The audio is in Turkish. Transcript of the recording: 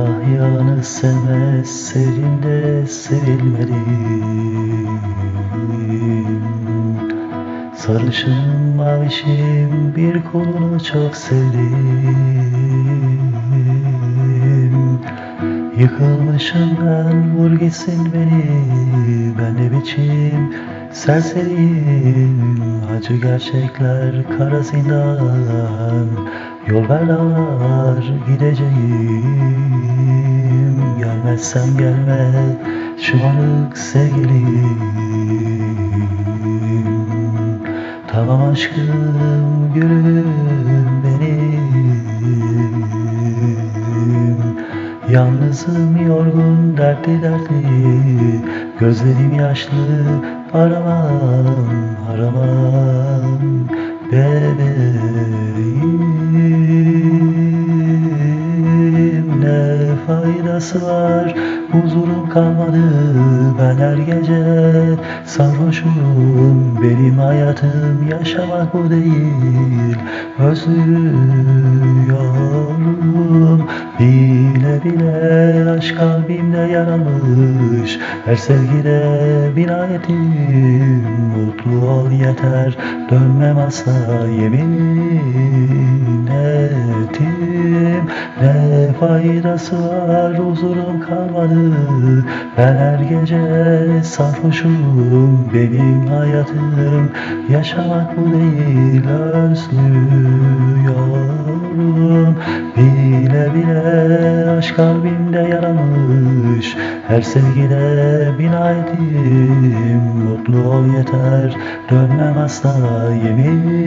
Allah yanı sevmez Sevim de sevilmeliyim Sarışın mavişim bir kolunu çok sevdim. Yıkılmışım ben vur gitsin beni. Ben ne biçim serseriyim Acı gerçekler kara zindan Yol ver gideceğim. Gelmezsem gelme şımarık sevgilim. Tamam aşkım gülüm benim. Yalnızım yorgun dertli dertli. Gözlerim yaşlı aramam aramam. Bebeğim faydası var Huzurum kalmadı. Ben her gece sarhoşum. Benim hayatım yaşamak bu değil. Özlüyorum. Bile bile aşk kalbimde yaramış Her sevgide binayetim. Mutlu ol yeter. Dönmem asla yemin faydası var huzurum kalmadı. Ben her gece sarhoşum Benim hayatım yaşamak bu değil Özlüyorum. Bile bile aşk kalbimde yaramış Her sevgide binayetim Mutlu ol yeter dönmem asla yemin